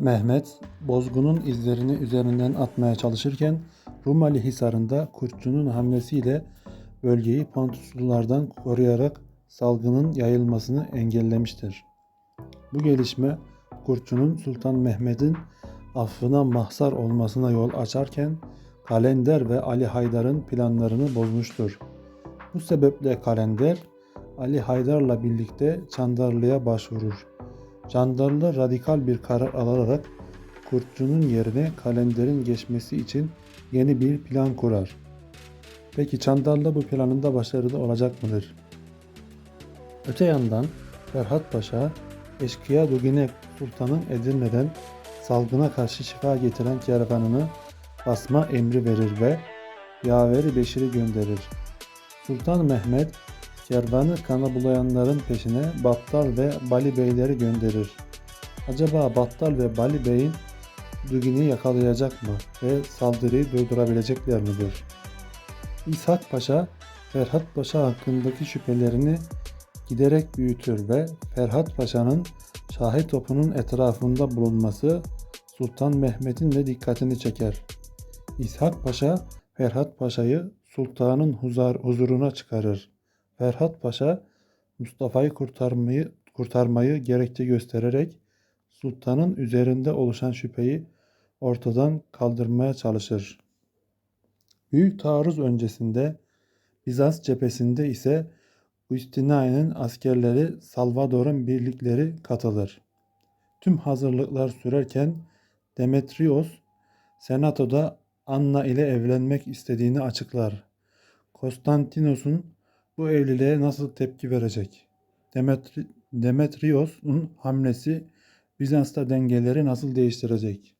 Mehmet, Bozgun'un izlerini üzerinden atmaya çalışırken Rumeli Hisarı'nda Kurtçu'nun hamlesiyle bölgeyi Pontuslulardan koruyarak salgının yayılmasını engellemiştir. Bu gelişme Kurtçu'nun Sultan Mehmet'in affına mahzar olmasına yol açarken Kalender ve Ali Haydar'ın planlarını bozmuştur. Bu sebeple Kalender Ali Haydar'la birlikte Çandarlı'ya başvurur. Çandarlı radikal bir karar alarak Kurtçu'nun yerine Kalender'in geçmesi için yeni bir plan kurar. Peki Çandarlı bu planında başarılı olacak mıdır? Öte yandan Ferhat Paşa, eşkıya Dugine Sultan'ın Edirne'den salgına karşı şifa getiren kervanını basma emri verir ve Yaveri Beşir'i gönderir. Sultan Mehmet kervanı kana bulayanların peşine Battal ve Bali Beyleri gönderir. Acaba Battal ve Bali Bey'in Dugin'i yakalayacak mı ve saldırıyı durdurabilecekler midir? İshak Paşa, Ferhat Paşa hakkındaki şüphelerini giderek büyütür ve Ferhat Paşa'nın Şahi topunun etrafında bulunması Sultan Mehmet'in de dikkatini çeker. İshak Paşa, Ferhat Paşa'yı sultanın huzar, huzuruna çıkarır. Ferhat Paşa, Mustafa'yı kurtarmayı, kurtarmayı gerekçe göstererek sultanın üzerinde oluşan şüpheyi ortadan kaldırmaya çalışır. Büyük taarruz öncesinde Bizans cephesinde ise Ustinia'nın askerleri Salvador'un birlikleri katılır. Tüm hazırlıklar sürerken Demetrios senatoda Anna ile evlenmek istediğini açıklar. Konstantinos'un bu evliliğe nasıl tepki verecek? Demetri, Demetrios'un hamlesi Bizans'ta dengeleri nasıl değiştirecek?